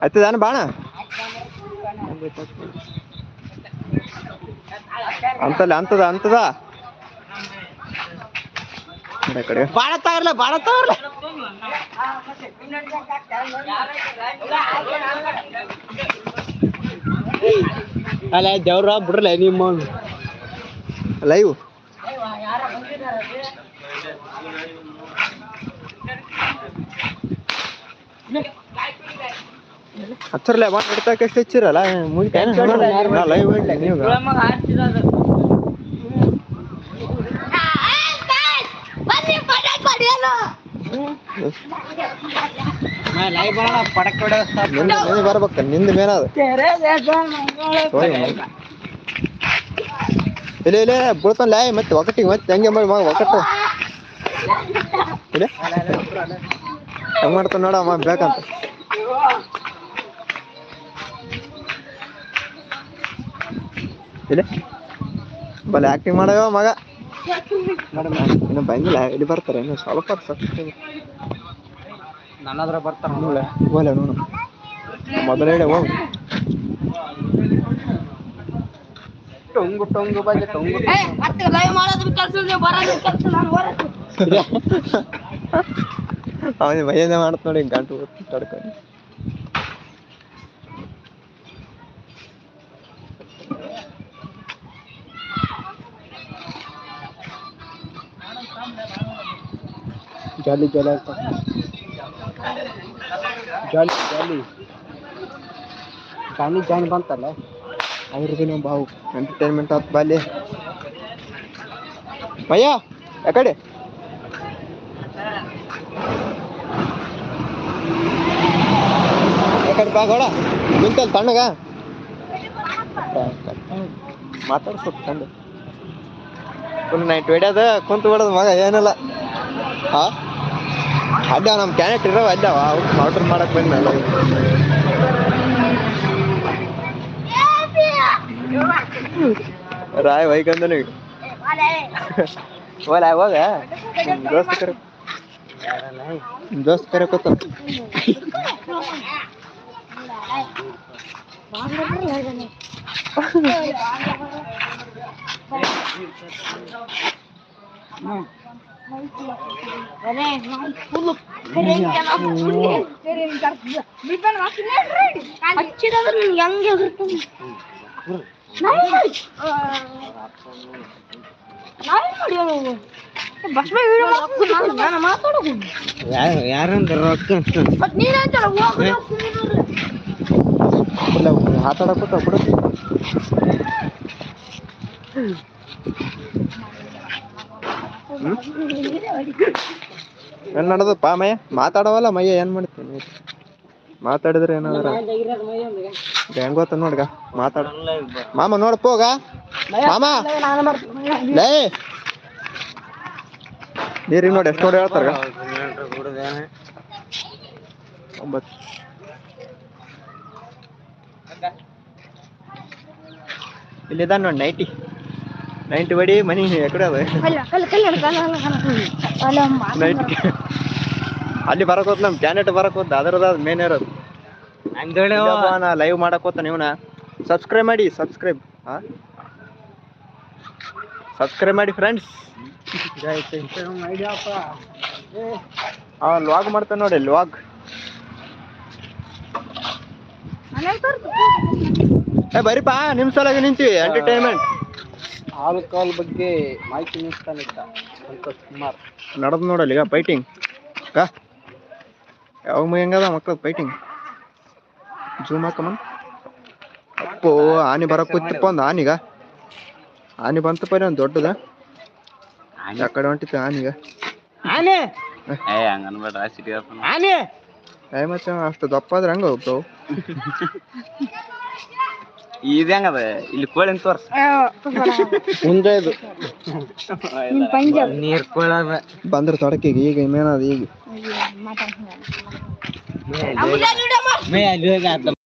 ಹತ್ತದಾನ ಬಾಣ? ಅಂತಲ್ಲ ಅಂತದ ಅಂತದ? ಕಡೆ ಬಾಳ ತಗರ್ಲ ಬಾಳ ತಗರ್ಲ? ಅಲ್ಲ ದೇವ್ರ ಬಿಡ್ರಲ್ಲ ನಿಮ್ಮ ಲೈವ್. ಹಚ್ಚರ್ಲೆ ಬಾ ನಡ್ತಾಕ ಎಷ್ಟು ಹಚ್ಚಿರಲ್ಲ? ಮುಗಿತ ಲೈವ್ ನೀವು ಪಡಕ್ ಹೊಡೆಯೋ ನಿಂದ ನಿಂದ ಬರ್ಬೇಕ ನಿಂದ ಮೇನದ ಇಲ್ಲ ಇಲ್ಲ ಬೀಳ್ತಾನಲ್ಲ ಮತ್ತೆ ಒಕ್ಕಟ್ಟಿಗೆ ಮತ್ತೆ ಹಂಗೆ ಮಾಡಿ ಮಗ ಒಕ್ಕಟ್ಟು ಇಲ್ಲ. ಹಂಗೆ ಮಾಡ್ತಾನ ನೋಡಮ್ಮ ಬೇಕಂತ. ಇಲ್ಲ ಬಲೆ ಆಕ್ಟಿಂಗ್ ಮಾಡವ ಮಗ ಇನ್ನು ಬಂದಿಲ್ಲ ಇಲ್ಲಿ ಬರ್ತಾರೆ ಇನ್ನು ಸ್ವಲ್ಪ ನನ್ನದ್ರ ಸತ್ತು. ನನ್ನ ಹತ್ರ ಬರ್ತಾರ ನೋಡ್ಲೆ, ಹೋಗ್ಲೆ ನೋಡು ಮೊದಲ ಹೇಳಿ ಹೋಗು ಟೊಂಗು ಟೊಂಗು ಬಜೆ ಟೊಂಗು ಅವನಿಗೆ ಭಯನೇ ಮಾಡ್ತ ನೋಡಿ ಗಂಟು ತಡ್ಕೊಂಡು ಜಾಲಿ ಜಾಲಿ ಆಗ್ತದೆ ಜಾಲಿ ಜಾಲಿ ಜಾನಿ ಬಂತಲ್ಲ? ಅವ್ರಿಗೆ ಬಾವು ಎಂಟರ್ಟೈನ್ಮೆಂಟ್ ಆತ್ ಬಾಲಿ. ಮಯ್ಯ ಯಾಕಡೆ ಯಾಕಡೆ ಬಾ ಗೋಡ, ನಿಂತಲ್ ತಣ್ಣಗ. ಮಾತಾಡ್ ಸ್ವಲ್ಪ ಚಂದ ಫುಲ್ ನೈಟ್ ಹೊಡ್ಯೋದ ಕುಂತು ಬಿಡೋದು ಮಗ, ಏನಿಲ್ಲ. ಹಾ ಅಡ್ಡ ನಮ್ಮ ಕ್ಯಾನೆಟ್ ಇರೋ ಅಡ್ಡವ ಆರ್ಡರ್ ಮಾಡಕ್ ಬಂದ್ನಲ್ಲ. ರಾಯ್ ವೈಕಂದನು ಹೋಲ, ಹೋಗ. ನಿಮ್ ದೋಸ್ತ ಕರೆ ನಿಮ್ ದೋಸ್ತ ಕರೆ ಕೂತ. ಹೆಂಗೆ ಬಸ್ ನಾನು ಮಾತಾಡೋದು ಯಾರು ಯಾರಂದ್ರ ರೊಕ್ಕ ಇಲ್ಲ ಬಿಡು ಏನ್ ನಡದಪ್ಪ ಮಯ್ಯ, ಮಾತಾಡವಲ್ಲ ಮಯ್ಯ, ಏನ್ ಮಾಡ್ತೀನಿ ಮಾತಾಡಿದ್ರೆ ಏನಾದ್ರ? ಹೆಂಗ್ ಗೊತ್ತ ನೋಡ್ಗ ಮಾತಾಡ. ಮಾಮ ನೋಡಪ್ಪ ಹೋಗ ಮಾಮ. ಲೇ. ನೀರಿಗೆ ನೋಡಿ, ಎಷ್ಟು ನೋಡಿ ಹೇಳ್ತಾರ ಒಂಬತ್ತು ನೋಡಿ, ನೈಂಟಿ. ನೈಂಟಿ ಬಡಿ ಮನಿ ಅಲ್ಲ ಅಲ್ಲ ನೈಂಟಿ ಅಲ್ಲಿ ಬರಕ್ ಹೋತ್ ನಮ್ ಜಾನೆಟ್ ಬರಕ್ ಹೋದ್ ಅದ್ರದ ಮೇನ್ ಇರೋದು. ಲೈವ್ ಮಾಡಕ್ ಹೋತ ನೀವ್ನ. ಸಬ್ಸ್ಕ್ರೈಬ್ ಮಾಡಿ ಸಬ್ಸ್ಕ್ರೈಬ್ ಸಬ್ಸ್ಕ್ರೈಬ್ ಮಾಡಿ ಫ್ರೆಂಡ್ಸ್ ಹಾ ಲಾಗ್ ಮಾಡ್ತಾನೆ ನೋಡಿ ಲಾಗ್ ಏ ಬರೀಪಾ ನಿಮ್ ಸಲಾಗಿ ನಿಂತೀವಿ ಎಂಟರ್ಟೈನ್ಮೆಂಟ್ ಆಲ್ಕೋಹಾಲ್ ಬಗ್ಗೆ ಮಾಹಿತಿ ನೀಡ್ತಾನಿದ್ದ ಸಂತೋಷ್ ಕುಮಾರ್. ನಡದ್ ನೋಡಲ್ಲ ಈಗ ಫೈಟಿಂಗ್ ಅಕ್ಕ ಯಾವ ಹೆಂಗದ ಮಕ್ಳು ಫೈಟಿಂಗ್ ಜೂಮ್ ಹಾಕಮ್ಮ. ಅಪ್ಪೋ ಆನೆ ಬರಕ್ಕೆ ಕೂತಿಪ್ಪ ಒಂದು ಆನಿಗ. ಆನೆ ಬಂತಪ್ಪ ಪರಿ ಒಂದು ದೊಡ್ಡದ. ಆ ಕಡೆ ಹೊಂಟಿತ್ತು ಆನಿಗ. ಆನೆ? ಏ ಹಂಗ ಅನ್ಬೇಡ್ರ ಸಿಟಿ ಆನೆ ಏ ಮತ್ತೆ ಅಷ್ಟು ದಪ್ಪ ಆದ್ರೆ ಹಂಗ ಹೋಗ್ತಾವು? ಇದು ಹೆಂಗದ? ಇಲ್ಲಿ ಕೋಳಿ ತೋರ್ಸ. ಮುಂದೆ ಇದು. ನೀರ್ ಕೋಳ ಬಂದ್ರ ತೊಡಕಿಗೆ ಈಗ ಇನ್ನೇನದ ಈಗ. ಮೇ ಅಲ್ಲಿ ಹೋಗಿ.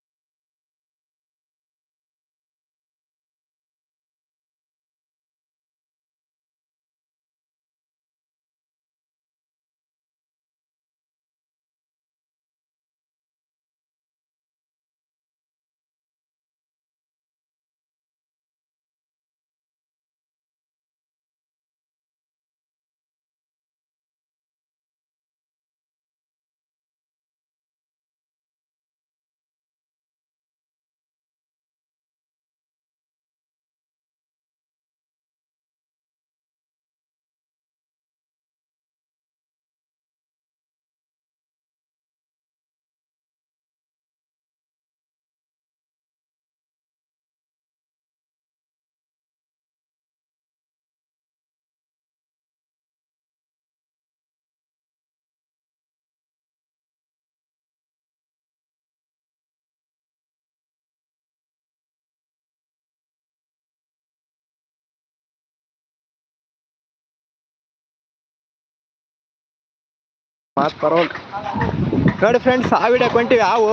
ಮಾತು ಪರವಾಗಿಲ್ಲ ನೋಡಿ ಫ್ರೆಂಡ್ಸ್ ಆ ವಿಡಿಯೋ ಹೊಂಟಿವಿ ಹಾವು.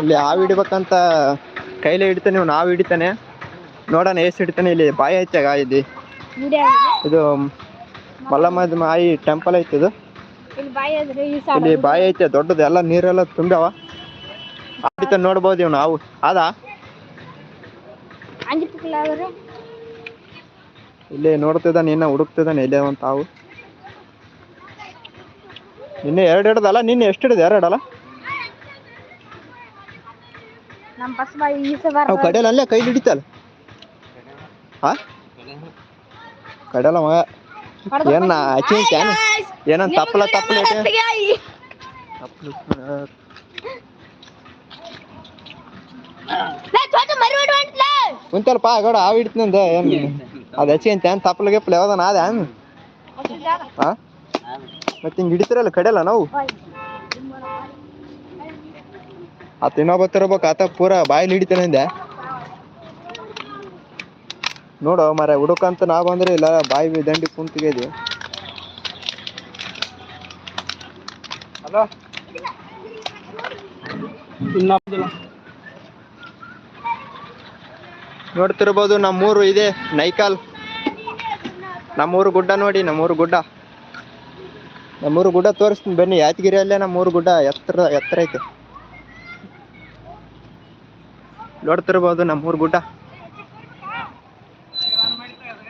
ಇಲ್ಲಿ ಹಾವು ಹಿಡಿಬೇಕಂತ ಕೈಲೇ ಹಿಡಿತಾನೆ ಇವ್ನು ಹಾವು ಹಿಡಿತಾನೆ. ನೋಡೋಣ ಎಷ್ಟು ಹಿಡಿತಾನೆ ಇಲ್ಲಿ ಬಾಯಿ ಐತೆ ಇಲ್ಲಿ ಇದು ಮಲ್ಲಮ್ಮದ ಮಾಯಿ ಟೆಂಪಲ್ ಐತೆ ಇದು. ಇಲ್ಲಿ ಬಾಯಿ ಐತೆ ದೊಡ್ಡದು ಎಲ್ಲ ನೀರೆಲ್ಲ ತುಂಬ್ಯಾವ. ಹಿಡಿತ ನೋಡ್ಬೋದು ಇವ್ನು ಹಾವು. ಅದಾ ಇಲ್ಲಿ ನೋಡ್ತಿದ್ದಾನೆ ಇನ್ನ ಹುಡುಕ್ತಿದ್ದಾನೆ ಇಲ್ಲೇ ಒಂದು ಹಾವು. ನಿನ್ನೆ ಎರಡು ಹಿಡ್ದಲ್ಲ ನಿನ್ನೆ ಎಷ್ಟು ಹಿಡಿದ? ಎರಡು ಅಲ್ಲ ನಮ್ಮ ಬಸ್ ಬಾಯಿ ಈಸ ಬಾರ ಅವು ಕಡೆಯಲ್ಲ ಅಲ್ಲೇ ಕೈ ಹಿಡಿತಲ್ಲ ಹಾ ಕಡೆಯಲ್ಲ ಮಗ. ಏನ ಹಚ್ಚಿಂತೇನು ಏನಂತ ತಪ್ಪಲ ತಪ್ಪಲ ಕುಂತಲ್ಪ ಗೌಡ ಹಾವು ಹಿಡಿತಂದ ಏನು ಅದು ಹಚ್ಚಿಂತ ಏನು ತಪ್ಪಲ ಗಿಪ್ಪಲ ಯಾವ್ದಾನ ಅದ ಏನು? ಹಾ ಮತ್ತೆ ಹಿಂಗೆ ಹಿಡಿತಿರಲ್ಲ ಕಡೆಯಲ್ಲ ನಾವು? ಆತ ಇನ್ನೊಬ್ಬ ತಿರ್ಬೇಕು ಆತ ಪೂರ ಬಾಯಲ್ಲಿ ಹಿಡಿತಾನೆ ಅಂದೆ. ನೋಡು ಮರ ಹುಡುಕಂತ ನಾ ಬಂದ್ರೆ ಇಲ್ಲ ಬಾಯಿ ದಂಡಿ ಕುಂತಿಗೆ ಹಲೋ? ನೋಡ್ತಿರ್ಬೋದು ನಮ್ಮೂರು ಇದೆ ನೈಕಾಲ್. ನಮ್ಮೂರು ಗುಡ್ಡ ನೋಡಿ ನಮ್ಮೂರು ಗುಡ್ಡ. ನಮ್ಮೂರು ಗುಡ್ಡ ತೋರಿಸ್ತೀನಿ ಬನ್ನಿ. ಯಾತಗಿರಿಯಲ್ಲೇ ನಮ್ಮೂರು ಗುಡ್ಡ ಎತ್ತರ ಎತ್ತರ ಐತೆ. ನೋಡ್ತಿರ್ಬೋದು ನಮ್ಮೂರು ಗುಡ್ಡ.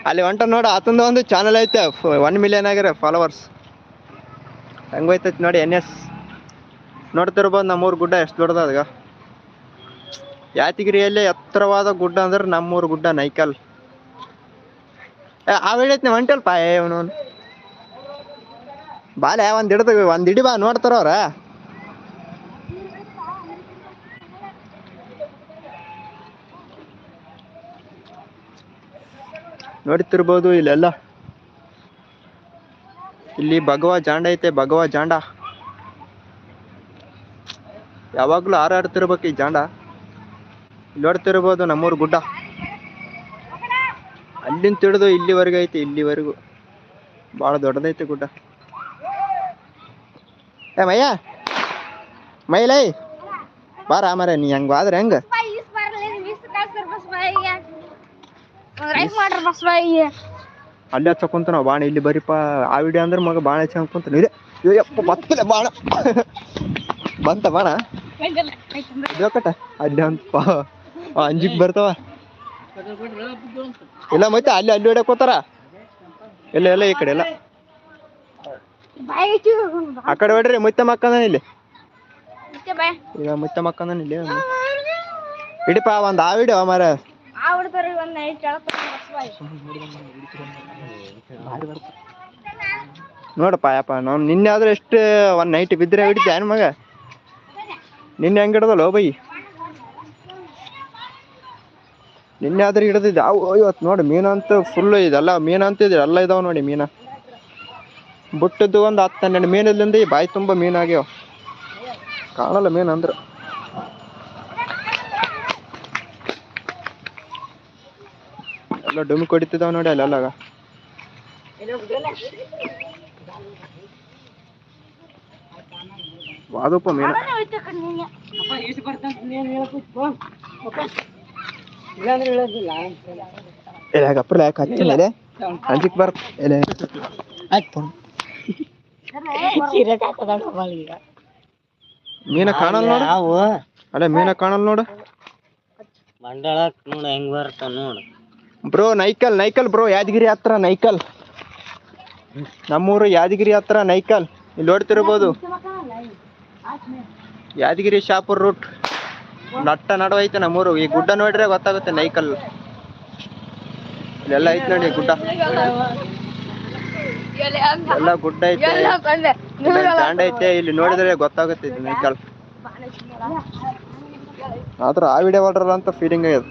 ಅಲ್ಲಿ ಹೊಂಟ ನೋಡು, ಆತಂದ ಒಂದು ಚಾನಲ್ ಐತೆ. ಒನ್ ಮಿಲಿಯನ್ ಆಗ್ಯಾರ ಫಾಲೋವರ್ಸ್ ಹೆಂಗೋಯ್ತೈತೆ ನೋಡಿ ಎನ್ ಎಸ್. ನೋಡ್ತಿರ್ಬೋದು ನಮ್ಮೂರು ಗುಡ್ಡ ಎಷ್ಟು ದೊಡ್ಡದ ಅದಾಗ. ಯಾತಗಿರಿಯಲ್ಲಿ ಎತ್ತರವಾದ ಗುಡ್ಡ ಅಂದ್ರೆ ನಮ್ಮೂರು ಗುಡ್ಡ, ನೈಕಲ್. ಆ ಹೊಂಟಲ್ಪ ಏ ಅವನು ಬಾಲೆ, ಒಂದ್ ಹಿಡ್ದು, ಒಂದ್ ಹಿಡಿ ಬಾ, ನೋಡ್ತಾರ ಅವ್ರ. ನೋಡ್ತಿರ್ಬೋದು ಇಲ್ಲೆಲ್ಲ. ಇಲ್ಲಿ ಭಗವ ಜಾಂಡ ಐತೆ, ಭಗವ ಜಾಂಡ. ಯಾವಾಗ್ಲೂ ಹಾರಾಡ್ತಿರ್ಬೇಕು ಈ ಜಾಂಡ. ನೋಡ್ತಿರ್ಬೋದು ನಮ್ಮೂರ್ ಗುಡ್ಡ. ಅಲ್ಲಿಂದ ತಿಳಿದು ಇಲ್ಲಿವರೆಗೂ ಐತಿ, ಇಲ್ಲಿವರೆಗೂ. ಬಹಳ ದೊಡ್ಡದೈತೆ ಗುಡ್ಡ. ಏ ಮಯ್ಯ ಮೈಲೈ? ಬಾರ ಮರ ನೀ ಹೆಂಗ ಆದ್ರೆ ಹೆಂಗ? ಅಲ್ಲೇ ಈಸ್ ಬಾರಲ್ಲ ಈಸ್ ಕಳ್ಸ್ತಾರ ಬಸ್ ಮಾಡ್ರ ಬಸ್ ಬಾಯಿಗೆ ಅಲ್ಲಿ ಹಚ್ಚ ಕುಂತ ನಾವು, ಬಾಣ ಇಲ್ಲಿ ಬರೀಪ, ಆ ವಿಡಿಯೋ ಅಂದ್ರೆ ಮಗ ಬಾಣ ಹಚ್ಚ ಕುಂತ ಇದೆ ಅಯ್ಯಪ್ಪ ಬತ್ತಿಲ್ಲ ಬಾಣ. ಬಂತ ಬಾಣ? ಕಟ ಅಲ್ಲಿ ಅಂತ ಅಂಜಿಕ್ ಬರ್ತಾವ. ಇಲ್ಲ ಮತ್ತೆ ಅಲ್ಲಿ ಅಲ್ಲಿ ಹೊಡ್ಯಾಕೋತಾರ ಇಲ್ಲ ಎಲ್ಲ ಈ ಕಡೆ ಎಲ್ಲ ಆ ಕಡೆ ಹೊಡ್ರಿ ಮುತ್ತ ಮಕ್ಕಂದ ಇಲ್ಲಿ. ಈಗ ಮುತ್ತ ಮಕ್ಕಂದ ಇಲ್ಲಿ. ಹಿಡಿಪ ಒಂದ್ ಆ ವಿಡಿಯೋ ಮಾರ ನೋಡಪ್ಪ ಯಪ್ಪ ನಾನು ನಿನ್ನೆ ಆದ್ರೆ ಎಷ್ಟು ಒಂದ್ ನೈಟ್ ಬಿದ್ರೆ ಹಿಡಿದೆ ಏನ್ ಮಗ? ನಿನ್ನೆ ಹೆಂಗ್ ಹಿಡ್ದಲ್ಲ ಬೈ ನಿನ್ನೆ ಆದ್ರೆ ಹಿಡ್ದಿದ್ದೆ. ಅವು ಇವತ್ತು ನೋಡಿ ಮೀನಂತೂ ಫುಲ್ ಇದೆಲ್ಲ ಮೀನಂತ ಇದೆ ಎಲ್ಲ ಇದಾವೆ ನೋಡಿ ಮೀನ. ಬುಟ್ಟದ್ದು ಒಂದು ಹತ್ತು ಹನ್ನೆರಡು ಮೀನಲ್ಲಿಂದ ಈ ಬಾಯಿ ತುಂಬ ಮೀನಾಗ್ಯಾವ. ಕಾಣಲ್ಲ ಮೀನ್ ಅಂದ್ರ. ಎಲ್ಲ ಡುಮಿಕ್ ಹೊಡಿತಿದಾವ ನೋಡಿ ಅಲ್ಲೆಲ್ಲಾಗ ವಾದಪ್ಪ ಮೀನ. ಇಲ್ಲ. ಅದೇ ಅಂಜಿಕ್ ಬರ್ತ. ಇಲ್ಲ ಆಯ್ತು. ಮೀನ ಕಾಣಲ್ಲ ನೋಡು. ನಾವು ಅಲ್ಲ ಮೀನ ಕಾಣಲ್ ನೋಡು. ಮಂಡಳ ನೋಡ ಹೆಂಗ್ ಬರ್ತಾವ ನೋಡು. ಬ್ರೋ ನೈಕಲ್ ನೈಕಲ್ ಬ್ರೋ ಯಾದಗಿರಿ ಹತ್ರ ನೈಕಲ್. ನಮ್ಮೂರು ಯಾದಗಿರಿ ಹತ್ರ ನೈಕಲ್. ಇಲ್ಲಿ ನೋಡ್ತಿರ್ಬೋದು ಯಾದಗಿರಿ ಶಾಪುರ್ ರೂಟ್. ನಟ್ಟ ನಡು ಐತೆ ನಮ್ಮೂರು. ಈ ಗುಡ್ಡ ನೋಡ್ರೆ ಗೊತ್ತಾಗುತ್ತೆ ನೈಕಲ್. ಇಲ್ಲೆಲ್ಲ ಐತೆ ನೋಡಿ ಗುಡ್ಡ. ಎಲ್ಲ ಗುಡ್ಡ ಐತೆ. ಜಾಂಡ ಐತೆ ಇಲ್ಲಿ ನೋಡಿದ್ರೆ ಗೊತ್ತಾಗುತ್ತೆ ಇದು ಆದ್ರೆ ಆದ್ರ ಆ ವಿಡಿಯೋ ಹೊಡ್ರಲ್ಲ ಅಂತ ಫೀಲಿಂಗ್ ಆಗ್ಯದ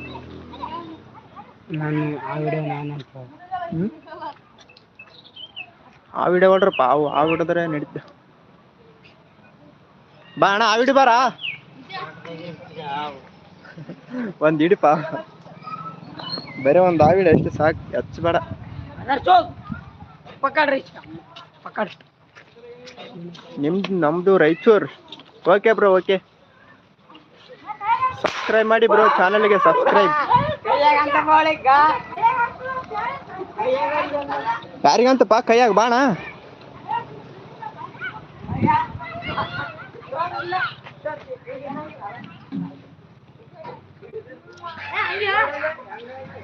ನಾನು ಆ ವಿಡಿಯೋ ನಾನು ಅಂತ. ಆ ವಿಡಿಯೋ ಹೊಡ್ರಪ್ಪ ಅವು ಆ ಹಿಡಿದ್ರೆ ನಡೀತ. ಬಾ ಅಣ್ಣ ಆ ವಿಡಿಯೋ ಬಾರ? ಒಂದ್ ಹಿಡಿಪ. ಬೇರೆ ಒಂದ್ ಆ ವಿಡಿಯೋ ಅಷ್ಟೇ ಸಾಕು ಹಚ್ಚಬೇಡ ಪಕಡ್ರಿ. ಪಕಡ್ ನಿಮ್ದು ನಮ್ದು Raichur okay bro okay subscribe ಮಾಡಿ ಬ್ರೋ ಚಾನಲ್ಗೆ ಸಬ್ಸ್ಕ್ರೈಬ್ ಯಾರಿಗಂತಪ್ಪ, ಕೈಯಾಗ ಬಾಣ?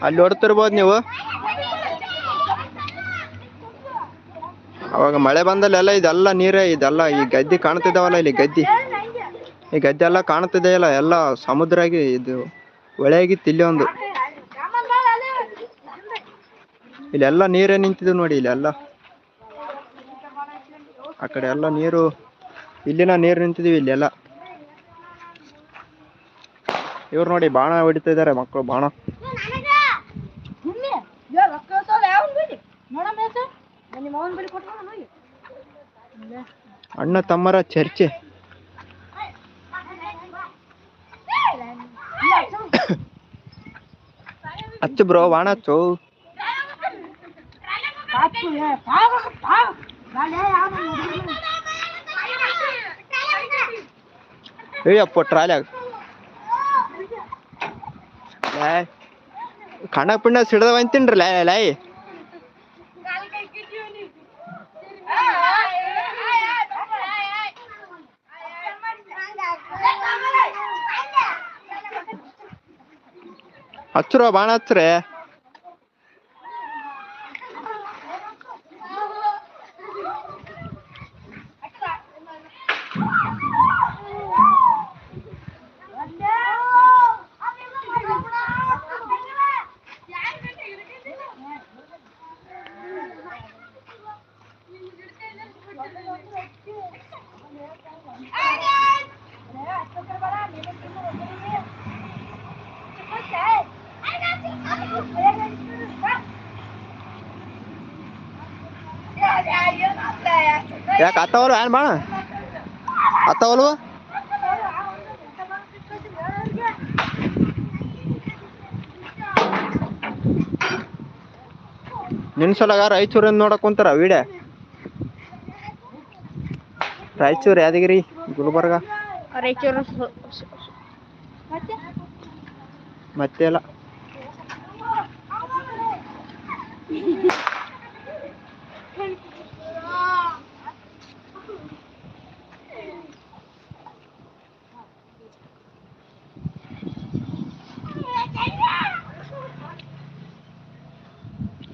ಅಲ್ಲಿ ಹೊಡ್ತಿರ್ಬೋದು ನೀವು. ಅವಾಗ ಮಳೆ ಬಂದಲ್ಲೆಲ್ಲ ಇದೆಲ್ಲ ನೀರೇ, ಇದೆಲ್ಲ ಈ ಗದ್ದೆ ಕಾಣ್ತಿದ್ದಾವಲ್ಲ ಇಲ್ಲಿ ಗದ್ದೆ. ಈ ಗದ್ದೆ ಎಲ್ಲ ಕಾಣ್ತಿದೆಯಲ್ಲ, ಎಲ್ಲ ಸಮುದ್ರ ಆಗಿ ಇದು ಒಳೆಯಾಗಿತ್ತು ಇಲ್ಲಿ ಒಂದು ಇಲ್ಲೆಲ್ಲ ನೀರೇ ನಿಂತಿದೆ ನೋಡಿ ಇಲ್ಲೆಲ್ಲ. ಆ ಕಡೆ ಎಲ್ಲ ನೀರು, ಇಲ್ಲಿನ ನೀರು ನಿಂತಿದೀವಿ ಇಲ್ಲೆಲ್ಲ. ಇವ್ರು ನೋಡಿ ಬಾಣ ಹೊಡಿತಾ ಇದಾರೆ ಮಕ್ಕಳು, ಬಾಣ. ಅಣ್ಣ ತಮ್ಮರ ಚರ್ಚೆ. ಹಚ್ಚು ಬ್ರೋ ಬಾಣ ಹಚ್ಚು ಏಯಪ್ಪ ಟ್ರಾಲ್ಯಾಗ ಕಣ್ಣ ಪಿಣ್ಣ ಸಿಡ್ದವ ಅಂತೀನ್ರಿ ಲೈ ಲೈ. ಹಚ್ಚ್ರೋ ಬಾಣ ಹಚ್ಚ್ರೆ ಯಾಕೆ ಅತ್ತವಲ್ಲ ಏನ್ ಮಾಡ? ಅತ್ತವಲ್ವ? ನಿನ್ಸಲಾಗ ರಾಯಚೂರಿಂದ ನೋಡಕ್ ಕುಂತಾರ ವೀಡೆ. ರಾಯಚೂರ್ ಯಾದಗಿರಿ ಗುಲ್ಬರ್ಗ. ರಾಯಚೂರು. ಮತ್ತೆ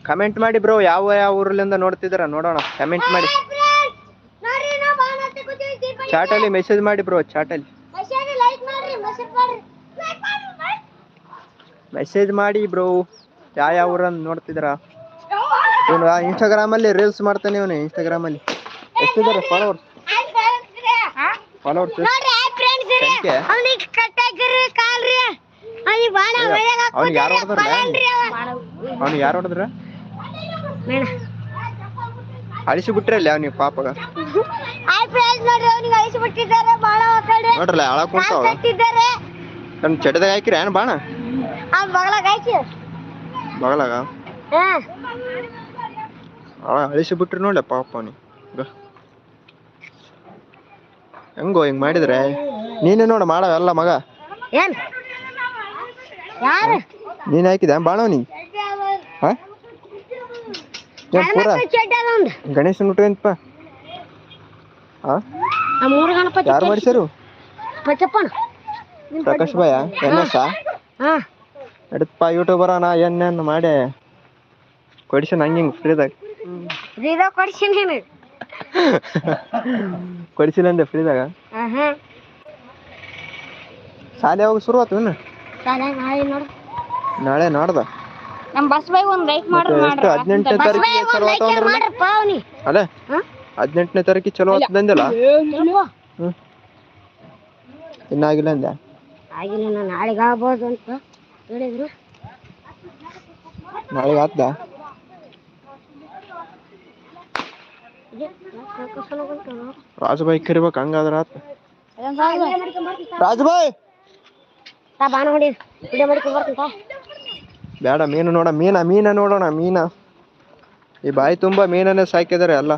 ಕಮೆಂಟ್ ಮಾಡಿ ಬ್ರೋ ಯಾವ ಯಾವ ಊರಿಂದ ನೋಡ್ತಿದ್ದೀರಾ? ನೋಡೋಣ. ಕಮೆಂಟ್ ಮಾಡಿ. ಚಾಟಲ್ಲಿ ಮೆಸೇಜ್ ಮಾಡಿ. ಬ್ರೋ ಚಾಟಲ್ಲಿ ಲೈಕ್ ಮಾಡ್ರಿ ಮೆಸೇಜ್ ಮಾಡಿ ಬ್ರೋ ಯಾವ ಯಾವ ಊರನ್ನ ನೋಡ್ತಿದ್ದೀರಾ? ಇವನು ಇನ್ಸ್ಟಾಗ್ರಾಮ್ ಅಲ್ಲಿ ರೀಲ್ಸ್ ಮಾಡ್ತಾನೆ ಇವನು ಇನ್ಸ್ಟಾಗ್ರಾಮ್ ಅಲ್ಲಿ. ಎಷ್ಟಿದ್ದಾರೆ ಫಾಲೋವರ್ಸ್ ಫಾಲೋವರ್ಸ್ ಸಂಖ್ಯೆ ಅವ್ನಿಗೆ ಯಾರು ಹೊಡೆದ್ರಲ್ಲ? ಅವ್ನಿಗೆ ಯಾರು ಹೊಡೆದ್ರ? ಅಳಿಸಿ ಬಿಟ್ರಲ್ಲಿ ನೀವು ಪಾಪಗ? ಹಾಯ್ ಫ್ರೆಂಡ್ಸ್ ನೋಡ್ರಿ ಅವ್ನಿಗೆ ಅಳಿಸಿ ಬಿಟ್ಟಿದ್ದಾರೆ ಬಾಣ ಆ ಕಡೆ ನೋಡ್ರಲ್ಲ ಅಳ ಕುಂತಾವ. ಕಟ್ಟಿದ್ದಾರೆ. ನಮ್ಮ ಚಟದಾಗ ಹಾಕಿರ ಏನ್ ಬಾಣ? ಬಗಲಾಗ ಹಾಕಿ. ಬಗಲಾಗ? ಹಾ. ಅವ ಅಳಿಸಿ ಬಿಟ್ರಿ ನೋಡ್ಲ ಪಾಪ ಹೆಂಗೋ ಹಿಂಗ್ ಮಾಡಿದ್ರೆ? ನೀನೇ ನೋಡ ಮಾಡ ಎಲ್ಲ ಮಗ. ಏನ್? ಯಾರು? ನೀನ್ ಹಾಕಿದ ಬಾಣ ಅವನಿಗೆ? ಹಾ? ಪೂರ. ಗಣೇಶನ್ ಮೂರು ಗಣಪತಿ ಯಾರು ಮಾಡಿಸ್ಯಾರು? ಪಚ್ಚಪ್ಪನ. ಪ್ರಕಾಶ್ ಬಾಯ ಎನ್ ಎಸ್ ನಡೀತಪ್ಪ ಯೂಟ್ಯೂಬರ ನಾ ಏನೇನು ಮಾಡಿ ಕೊಡಿಸನ್ ಹಂಗೆ ಹಿಂಗೆ ಫ್ರೀದಾಗ. ಇದ ಕೊಡ್ಸಿನಿ ನೀನು. ಕೊಡಿಸಿಲ್ಲ ಅಂದೆ ಫ್ರೀದಾಗ. ಶಾಲೆ ಹೋಗಿ ಶುರು ಆತು ನಾಳೆ ನಾಡ್ದ? ನಮ್ ಬಸ್ ಬೈ ಒಂದ್ ಲೈಕ್ ಮಾಡ್ರಿ ಮಾಡ್ರಿ ಹದಿನೆಂಟನೇ ತಾರೀಕಿಗೆ ಚಲೋ ಆತ ಅಂದ್ರಲ್ಲ? ಮಾಡ್ರಪ್ಪ ಅವ್ನಿ ಅಲ್ಲ ಹದಿನೆಂಟನೇ ತಾರೀಕಿಗೆ ಚಲೋ ಆತದಂದಿಲ್ಲ ಹ್ಮ್. ಇನ್ನಾಗಿಲ್ಲ ಅಂದ ಆಗಿಲ್ಲ ನಾ ನಾಳೆಗೆ ಆಗ್ಬೋದು ಅಂತ ಹೇಳಿದ್ರು. ನಾಳೆಗೆ ಆತ್ದ ರಾಜುಬಾಯಿ ಕರಿಬೇಕು ಹಂಗಾದ್ರ ಆತ. ರಾಜುಬಾಯ್! ತಾ ಬಾಣ ಹೊಡಿ ವಿಡಿಯೋ ಮಾಡ್ಕೊಂಡ್ ಬರ್ತೀನಿ ಬೇಡ, ಮೀನು ನೋಡ, ಮೀನ ಮೀನ ನೋಡೋಣ, ಮೀನ. ಈ ಬಾಯಿ ತುಂಬ ಮೀನನ್ನೇ ಸಾಕಿದ್ದಾರೆ ಅಲ್ಲ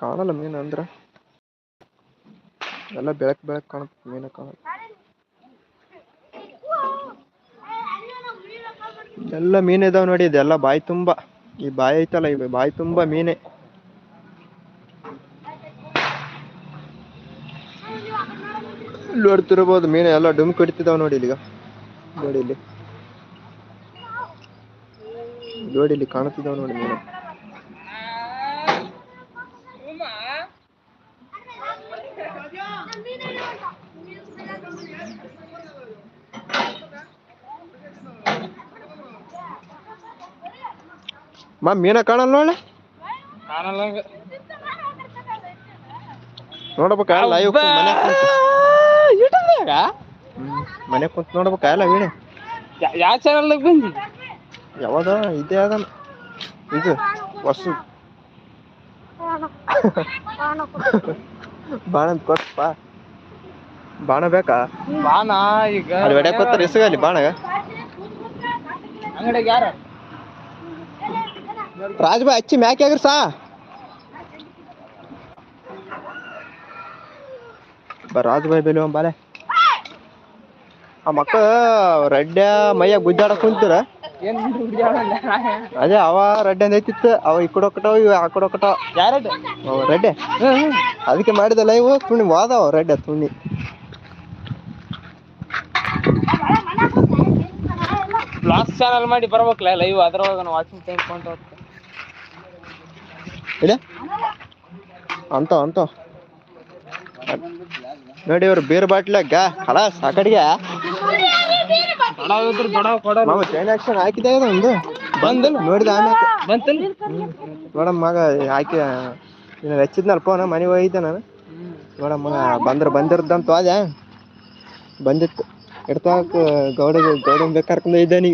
ಕಾಣಲ್ಲ ಮೀನು ಅಂದ್ರೆ. ಎಲ್ಲ ಬೆಳಕ್ ಬೆಳಕ್ ಕಾಣ ಮೀನ ಕಾಣಲ್ಲ ಎಲ್ಲ ಮೀನ್ ಇದಾವೆ ನೋಡಿ, ಇದೆಲ್ಲ ಬಾಯಿ ತುಂಬ. ಈ ಬಾಯಿ ಐತಲ್ಲ, ಈ ಬಾಯಿ ತುಂಬ ಮೀನೇ. ನೋಡ್ತಿರ್ಬೋದು ಮೀನು ಎಲ್ಲ ಡುಮ್ ಕಡಿತಿದಾವ ನೋಡಿ ಇಲ್ಲಿಗ. ನೋಡಿ ಇಲ್ಲಿ. ನೋಡಿ ಇಲ್ಲಿ ಕಾಣುತ್ತಿದ್ದಾವ ನೋಡಿ ಮೀನು. ಮಾ ಮೀನ ಕಾಣಲ್ಲ ನೋಡ ನೋಡ್ಬೇಕ ಲೈವ್ ಮನೆ ಮನೆ ಕುಂತ ನೋಡ್ಬೇಕ ಅಲ್ಲ ವೀಣೆ? ಯಾವ ಚಾನಲ್ ಬಂದಿ? ಯಾವಾಗ ಇದೇ ಅದ ಇದು ಹೊಸ. ಬಾಣ ಅಂತ ಕೊಟ್ಟಪ್ಪ ಬಾಣ ಬೇಕಾ? ಬಾಣ ಈಗ ಅಲ್ಲಿ ಹೊಡ್ಯಾಕ್ ಕೊತ್ತಾರ ಅಲ್ಲಿ ಬಾಣಗ. ಅಂಗಡಿಗೆ ಯಾರು? ರಾಜ್ಬಾಯ್ ಹಚ್ಚಿ ಮ್ಯಾಕೆ ಆಗ್ರಿ ಸಾ? ಬ ರಾಜ್ಬಾಯ್ ಬೆಲೆ ಬಾಲೆ ಆ ಮಕ್ಕಳ ರಡ್ಡ ಮೈಯಾಗ ಗುದ್ದಾಡ ಕುಂತಾರ? ಅದೇ ಅವ ರಡ್ಡೆ ಐತಿತ್ತು ಅವ ಈ ಕಡೆ ಹೋಗ್ಕಟಾವ ಇವ ಆ ಕಡೆ ಯಾರದು ಅವ ರಡ್ಡೆ? ಅದಕ್ಕೆ ಮಾಡಿದ ಲೈವ್ ತುಣಿ ವಾದವ ರಡ್ಡೆ ತುಣಿ. ಲಾಸ್ಟ್ ಚಾನಲ್ ಮಾಡಿ ಬರ್ಬೇಕಲ್ಲ ಲೈವ್ ಅದ್ರೊಳಗ ನಾವು ವಾಚಿಂಗ್ ಟೈಮ್ ಕೊಂಡು ಇಲ್ಲ ಅಂತ ಅಂತ. ನೋಡಿ ಇವ್ರು ಬೀರ್ ಬಾಟ್ಲಾಗ ಹಲಾಸ್ ಆ ಕಡೆಗೆ ದೊಡ ಇದ್ರು ದೊಡ ಕೊಡ ಮಾಮ ಚೈನ್ ಆಕ್ಷನ್ ಹಾಕಿದೆ ಒಂದು. ಬಂದಿಲ್ಲ ನೋಡಿದ ಆಮೇಲೆ. ಬಂತಲ್ಲ ನೋಡಮ್ಮ ಮಗ ಹಾಕಿ ನೀನು ಹಚ್ಚಿದ್ನಲ್ಲ ಫೋನ್ ಮನೆಗೆ ಹೋಗಿದ್ದೆ ನಾನು. ನೋಡಮ್ಮ ಬಂದ್ರ ಬಂದಿರ್ದಂತ ಹೋದೆ. ಬಂದಿತ್ತು. ಇಡ್ತಾಕ ಗೌಡ ಗೌಡನ್ ಬೇಕು ಕರ್ಕೊಂಡು ಇದ್ದೆ ನೀ.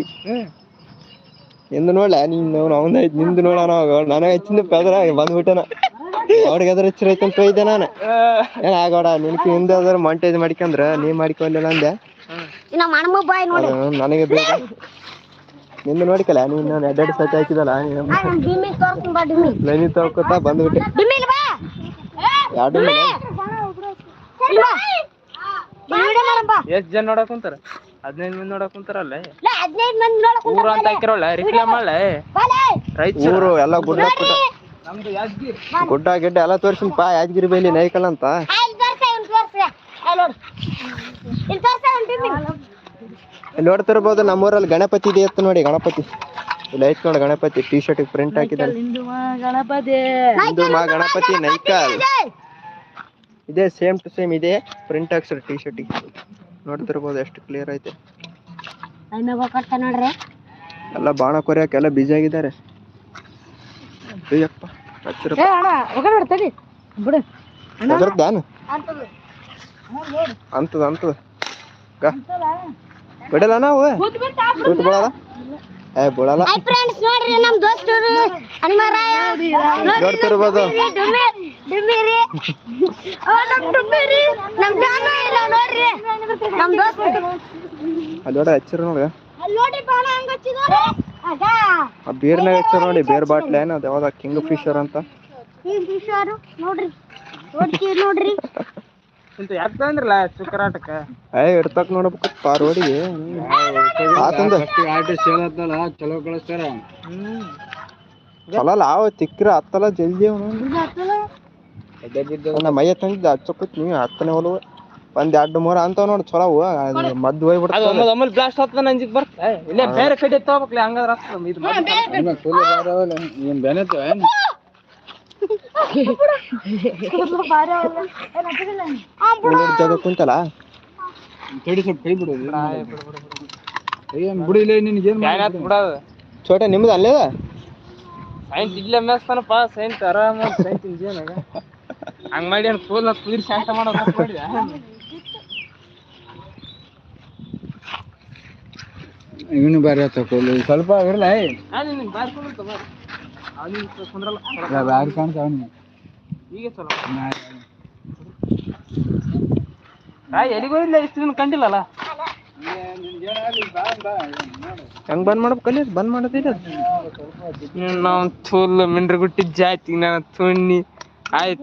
ಎಂದು ನೋಡ್ಲ ನೀನು ಅವನ ನಿಂದು ನೋಡೋಣ ನನಗೆ ಹಚ್ಚಿಂದ ಪೆದ್ರ ಬಂದ್ಬಿಟ್ಟನ ಅವ್ರಿಗೆ ಅದ್ರ ಹಚ್ಚಿರ ಐತಂತ ಹೋಗಿದ್ದೆ ನಾನು. ಏನ್ ಆಗೋಡ ನಿನ್ಕಿ ಹಿಂದೆ ಅದ್ರ ಮಾಡ್ಕೊಂಡ್ರೆ ಮಾಡ್ಕೊಂಡ್ರ ನೀ ಮಾಡ್ಕೊಂಡಿಲ್ಲ ಅಂದೆ ಇನ್ನ ಮಣಮ ಬಾಯ್ ನೋಡಿ. ನನಗೆ ಬೇಕು ನಿಂದು ನೋಡಿಕಲ್ಲ ನೀನು ನಾನು ಹಾಕಿದಲ್ಲ ಡಿಮ್ಮಿ ಬಾ ಡಿಮ್ಮಿ. ಲೈನಿ ಬಂದ್ಬಿಟ್ಟೆ. ಡಿಮ್ಮಿ ಇಲ್ಲಿ ಬಾ. ಎಷ್ಟ್ ಜನ ನೋಡಕ್ ಕುಂತಾರ? ಹದಿನೈದು ಮಂದಿ ನೋಡಕ್ ಕುಂತಾರಲ್ಲ? ಊರು ಅಂತ ಹಾಕಿರೋಲ್ಲ ರಿಕ್ಲಾ ಊರು ಎಲ್ಲ ಗುಡ್ಡ ಗುಡ್ಡ ಯಾದಗಿರಿ ಗುಡ್ಡ ಗಿಡ್ಡ ಎಲ್ಲ ತೋರ್ಸಿನಪ್ಪ ಯಾದಗಿರಿ ಬೈಲಿ ನೈಕಲ್ ಅಂತ. ನೋಡ್ತಿರ್ಬೋದು ನಮ್ಮೂರಲ್ಲಿ ಗಣಪತಿ ಇದೆ ಅಂತ ನೋಡಿ ಗಣಪತಿ. ಇಲ್ಲಿ ಐತ್ ನೋಡಿ ಗಣಪತಿ ಟಿ ಶರ್ಟ್ ಪ್ರಿಂಟ್ ಹಾಕಿದ್ದಾರೆ. ಹಿಂದೂ ಮಾ ಗಣಪತಿ. ನೈಕಲ್ ಇದೆ ಸೇಮ್ ಟು ಸೇಮ್ ಇದೆ. ಪ್ರಿಂಟ್ ಹಾಕ್ಸರ್ ಟಿ ಶರ್ಟ್ ನೋಡ್ತಿರ್ಬೋದು ಎಷ್ಟು ಕ್ಲಿಯರ್ ಐತೆ. ಎಲ್ಲ ಬಾಣ ಕೊರಿಯಕ್ಕೆ ಎಲ್ಲ ಬಿಜಿ ಆಗಿದ್ದಾರೆ. ಅಯ್ಯಪ್ಪ ಬಿಡು. ಅಂತದು ಅಂತದ ಬಿಡಲ್ಲ ನಾವು? ಊಟ ಬಿಡಲ್ಲ? ಏ ಬಿಡಲ್ಲ. ಹಾಯ್ ಫ್ರೆಂಡ್ಸ್ ನೋಡ್ರಿ ನಮ್ಮ ದೋಸ್ತರು ಹನುಮರಾಯ. ನೋಡ್ತಿರ್ಬೋದು ಜಾನ ಇಲ್ಲ ನೋಡ್ರಿ. ನಮ್ಮ ದೋಸ್ತ ಅಲ್ಲಿ ನೋಡ ಹಚ್ಚಿರ ನೋಡಿ ಅಲ್ಲಿ ನೋಡಿ ಬಾಣ ಹಂಗ ಹಚ್ಚಿದಾರೆ. ಅದ ಆ ಬೀರ್ನಾಗ ಹಚ್ಚಿರ ನೋಡಿ ಬೇರ್ ಬಾಟ್ಲ್ ಏನು ಅದು ಯಾವ್ದ ಕಿಂಗ್ ಫಿಶರ್ ಅಂತ. ಕಿಶೋರು ನೋಡ್ರಿ. ನೋಡ್ತೀವಿ ನೋಡ್ರಿ. ಇಂತ ಯಾಕೆ ತಂದ್ರಲ್ಲ ಏ ಇಡ್ತಕ್ ನೋಡ್ಬೇಕು ಆತಂದ. ಚಲೋ ಕಳಿಸ್ತಾರ. ಚಲೋ ಅಲ್ಲ ಅವ ತಿಕ್ಕ್ರ ಹತ್ತಲ್ಲ ಜಲ್ದಿ ಅವನು. ನಮ್ಮ ಮೈಯ ತಂದಿದ್ದ ನೀವು ಹತ್ತನೇ ಹೊಲವು. ಒಂದ್ ಎರಡು ಮೂರ ಅಂತಾವ ನೋಡಿ ಚಲೋ ಮದ್ದು ಒಮ್ಮೆ ಬ್ಲಾಸ್ಟ್ ಆಗ್ತದ ನಂಜಿಕ್ ಬರ್ತ. ಇಲ್ಲೇ ಬೇರೆ ಕಡೆ ತಗೋಬೇಕ್ಲಿ ಹಂಗಾದ್ರ ಇದು ಕುಂತಲ್ಲ ಬ್ಯಾನ್ ಬಿಡೋದು ಚೋಟ ನಿಮ್ದು ಅಲ್ಲೇ ಸೈನ್ಸ್ ಇಲ್ಲೇ ಮೇಸ್ತಾನಪ್ಪ ಸೈನ್ಸ್ ಆರಾಮ ಸೈನ್ಸ್ ಇಂಜಿನಿಯರ್ ಹಂಗ್ ಮಾಡಿ ಏನ್ ಕೂಲ್ ಕುದಿರಿ ಶಾಂತ ಮಾಡೋದು ಮಾಡಿದ ಇವನು ಬೇರೆ ತಕೊಳ್ಳಿ ಸ್ವಲ್ಪ ಇರಲ್ಲ ನಾನು ನಿನ್ಗೆ ಬಾರಿ ಕುಂದ್ರತ ಬಾರಿ. ಕುಂದ್ರಲ್ಲ ಅವನಿಗೆ ಈಗ ಚಲೋ ಆ ಎಲ್ಲಿಗೂ ಇಲ್ಲ ಇಷ್ಟು ದಿನ ಕಂಡಿಲ್ಲಲ್ಲ? ಹೆಂಗ್ ಬಂದ್ ಮಾಡ್ಬೇಕು ಅಲ್ಲಿ? ಬಂದ್ ಮಾಡೋದಿಲ್ಲ ನಾವು ಚೂಲ್ ಮಿಂಡ್ರ ಗುಟ್ಟಿ ಜಾತಿ ನಾನು ತುಣ್ಣಿ. ಆಯ್ತು.